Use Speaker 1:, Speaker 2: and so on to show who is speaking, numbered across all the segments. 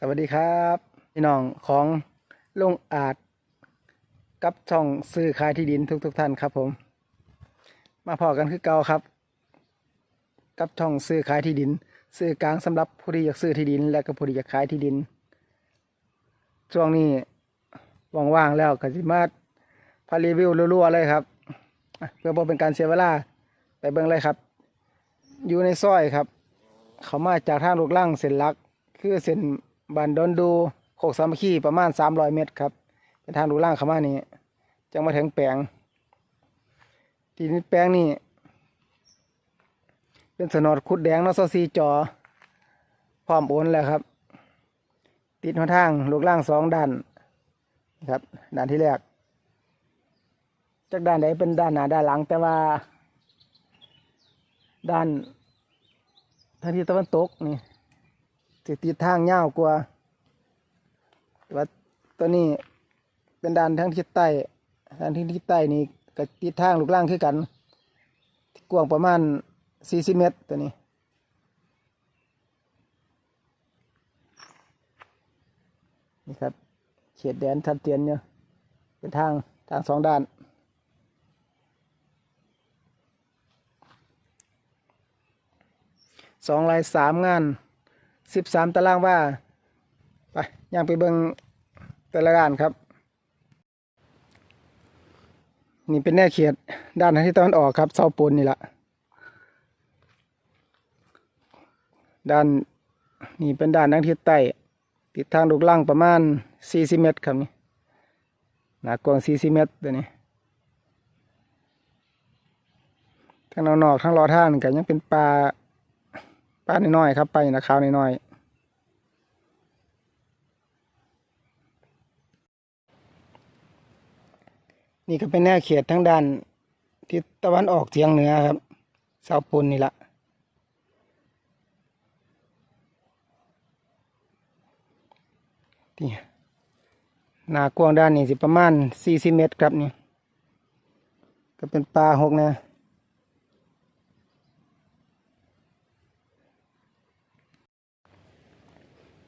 Speaker 1: สวัสดีครับพี่น้องของลุงอาจกับช่องซื้อขายที่ดินทุกทุกๆท่านครับผม มาพอกันคือเก่าครับ กับช่องซื้อขายที่ดิน ซื้อกลางสำหรับผู้ที่อยากซื้อที่ดิน และก็ผู้ที่อยากขายที่ดิน ช่วงนี้ว่างๆแล้วก็สิมาพารีวิวรัวๆเลยครับเพื่อบ่เป็นการเสียเวลาไปเบิ่งเลยครับ อยู่ในซอยครับ เขามาจากทางลูกล่างเส้นลัก คือเส้น บันดอนดูโคกสามัคคีประมาณ300เมตรครับ เป็นทางลูล่างเข้ามานี่จังมาถึงแปลง ที่นี้แปลงนี่ เป็นสนอดขุดแดงนอซซีจอ พร้อมโอนแล้วครับ ติดหัวทางลูกล่างสองด้านครับด้านที่แรก จากด้านไหนเป็นด้านหน้าด้านหลังแต่ว่า ด้านทางทิศตะวันตกนี่ จะติดทางยาวกว่าแต่ว่าตัวนี้เป็นด้านทางทิศใต้ทางทิศใต้นี่ก็ติดทางลูกล่างคือกันกว้างประมาณ40เมตรตัวนี้นี่ครับเขตแดนชัดเจนเนี่ยเป็นทางทางสองด้าน สองลายสามงาน สิบสามตารางว่าไปย่างไปเบิงแต่ละด้านครับ นี่เป็นแนวเขตด้านที่ตะวันออกครับเสาปูนนี่แหละด้านนี่เป็นด้านทางทิศใต้ติดทางลูกล่างประมาณ40เมตรครับนี่หนากว้าง40เมตรตัวนี้ทางนอกทางรอท่านี่ก็ยังเป็นปลา ปลาน้อยๆครับไปลาหนาขาวน้อยๆนี่ก็เป็นแนวเขตทั้งด้านทิศตะวันออกเฉียงเหนือครับเสาปูนนี่ละที่หนากว้างด้านนี้สิประมาณสี่สิเมตรครับนี่ก็เป็นปลาหกนะ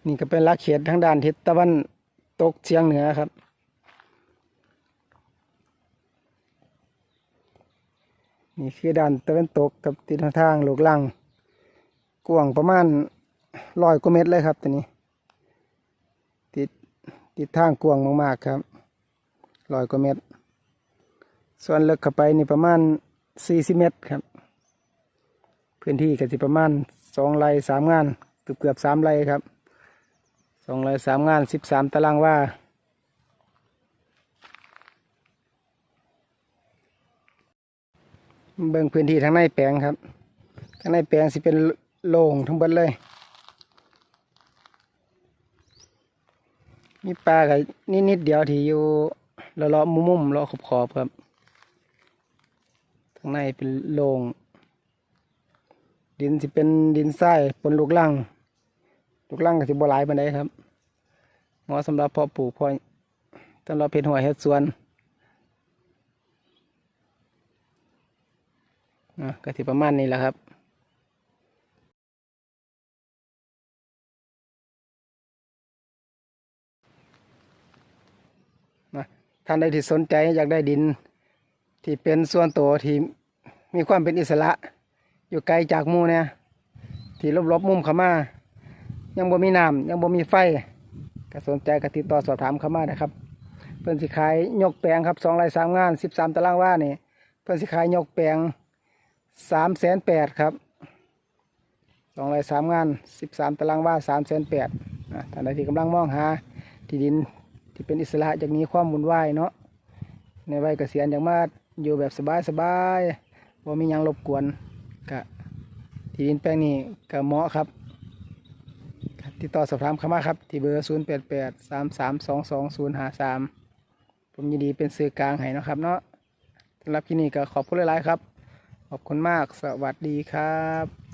Speaker 1: นี่ก็เป็นลักเขตทางด้านทิศตะวันตกเฉียงเหนือครับ นี่คือด้านตะวันตกกับทิศทางลูกลังกว้างประมาณร้อยกว่าเมตรเลยครับตัวนี้ ติดติดทางกว้างมากๆครับร้อยกว่าเมตร ส่วนลึกเข้าไปนี่ประมาณสี่สิเมตรครับ พื้นที่ก็สิประมาณสองไร่สามงานเกือบเกือบสามไร่ครับ สองไร่สามงานสิบสามตารางว่า เบิ่งพื้นที่ทางในแปลงครับทางในแปลงสิเป็นโล่งทั้งหมดเลย มีปลากับนิดนิดเดียวที่อยู่เลาะๆมุมๆเลาะขอบๆครับข้างในเป็นโล่งดินสิเป็นดินทรายปนลูกลัง ลูกลังก็สิบ่หลายปานใดครับเหมาะสำหรับพาะปลูกพาะสำหรับเพ็ดหัวเฮ็ดสวนอะก็สิประมาณนี้แหละครับนะท่านใดที่สนใจอยากได้ดิน ที่เป็นส่วนตัวที่มีความเป็นอิสระ อยู่ไกลจากมู่เนี่ยที่ลบๆมุมเข้ามา ยังบ่มีน้ำยังบ่มีไฟก็สนใจก็ติดต่อสอบถามเข้ามานะครับ เพิ่นสิขายยกแปลงครับสองไร่สามงานสิบสามตารางวานี่เพิ่นสิขายยกแปลงสามแสนแปดครับสองไร่สามงานสิบสามตารางวาสามแสนแปดท่านใดที่กำลังมองหาที่ดินที่เป็นอิสระจากนี้ความวุ่นวายเนาะในวัยเกษียณอย่างมากอยู่แบบสบายสบายว่ามียังรบกวนกะที่ดินแปลงนี้ก็เหมาะครับ ติดต่อสอบถามเข้ามาครับ ที่เบอร์ 0 8 8 3 3 2 2 0 5 3 ผมยินดีเป็นสื่อกลางให้นะครับเนาะสำหรับที่นี่ก็ขอบคุณหลาย ๆ ครับ ขอบคุณมากสวัสดีครับ